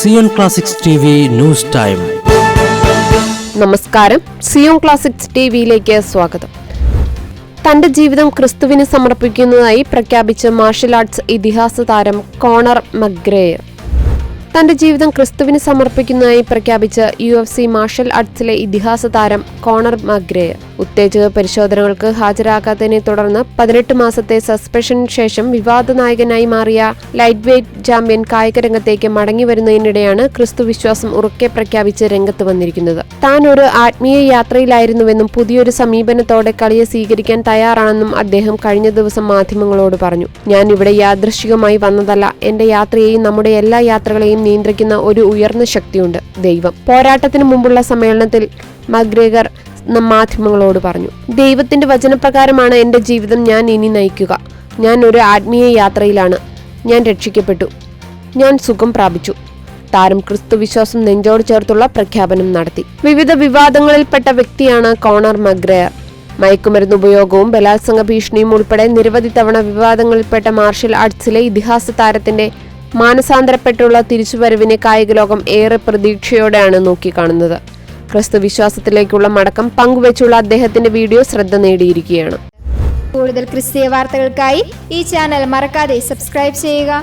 Zion classics T news time. നമസ്കാരം. Zion classics ടിവിയിലേക്ക് സ്വാഗതം. തന്റെ ജീവിതം ക്രിസ്തുവിന് സമർപ്പിക്കുന്നതായി പ്രഖ്യാപിച്ച മാർഷൽ ആർട്സ് ഇതിഹാസ താരം കോണർ മഗ്രേയർ. തന്റെ ജീവിതം ക്രിസ്തുവിന് സമർപ്പിക്കുന്നതായി പ്രഖ്യാപിച്ച യു എഫ് സി മാർഷൽ ആർട്സിലെ ഇതിഹാസ താരം കോണർ മഗ്രേയർ ഉത്തേജക പരിശോധനകൾക്ക് ഹാജരാകാത്തതിനെ തുടർന്ന് പതിനെട്ട് മാസത്തെ സസ്പെൻഷന് ശേഷം വിവാദ നായകനായി മാറിയ ലൈറ്റ് വെയ്റ്റ് ചാമ്പ്യൻ കായിക രംഗത്തേക്ക് മടങ്ങി വരുന്നതിനിടെയാണ് ക്രിസ്തു വിശ്വാസം ഉറക്കെ പ്രഖ്യാപിച്ച് രംഗത്ത് വന്നിരിക്കുന്നത്. താൻ ഒരു ആത്മീയ യാത്രയിലായിരുന്നുവെന്നും പുതിയൊരു സമീപനത്തോടെ കളിയെ സ്വീകരിക്കാൻ തയ്യാറാണെന്നും അദ്ദേഹം കഴിഞ്ഞ ദിവസം മാധ്യമങ്ങളോട് പറഞ്ഞു. ഞാൻ ഇവിടെ യാദൃശികമായി വന്നതല്ല. എന്റെ യാത്രയെയും നമ്മുടെ എല്ലാ യാത്രകളെയും നിയന്ത്രിക്കുന്ന ഒരു ഉയർന്ന ശക്തിയുണ്ട് ദൈവം. പോരാട്ടത്തിന് മുമ്പുള്ള സമ്മേളനത്തിൽ മഗ്രേഗർ മാധ്യമങ്ങളോട് പറഞ്ഞു ദൈവത്തിന്റെ വചനപ്രകാരമാണ് എന്റെ ജീവിതം ഞാൻ ഇനി നയിക്കുക. ഞാൻ ഒരു ആത്മീയ യാത്രയിലാണ്. ഞാൻ രക്ഷിക്കപ്പെട്ടു. ഞാൻ സുഖം പ്രാപിച്ചു. താരം ക്രിസ്തു വിശ്വാസം നെഞ്ചോട് ചേർത്തുള്ള പ്രഖ്യാപനം നടത്തി. വിവിധ വിവാദങ്ങളിൽപ്പെട്ട വ്യക്തിയാണ് കോണർ മഗ്രയർ. മയക്കുമരുന്ന് ഉപയോഗവും ബലാത്സംഗ ഭീഷണിയും ഉൾപ്പെടെ നിരവധി തവണ വിവാദങ്ങളിൽപ്പെട്ട മാർഷൽ ആർട്സിലെ ഇതിഹാസ താരത്തിന്റെ മാനസാന്തരപ്പെട്ടുള്ള തിരിച്ചുവരവിനെ കായിക ലോകം ഏറെ പ്രതീക്ഷയോടെയാണ് നോക്കിക്കാണുന്നത്. ക്രിസ്തു വിശ്വാസത്തിലേക്കുള്ള മടക്കം പങ്കുവച്ചുള്ള അദ്ദേഹത്തിന്റെ വീഡിയോ ശ്രദ്ധ നേടിയിരിക്കുകയാണ്. കൂടുതൽ ക്രിസ്തീയ വാർത്തകൾക്കായി ഈ ചാനൽ മറക്കാതെ സബ്സ്ക്രൈബ് ചെയ്യുക.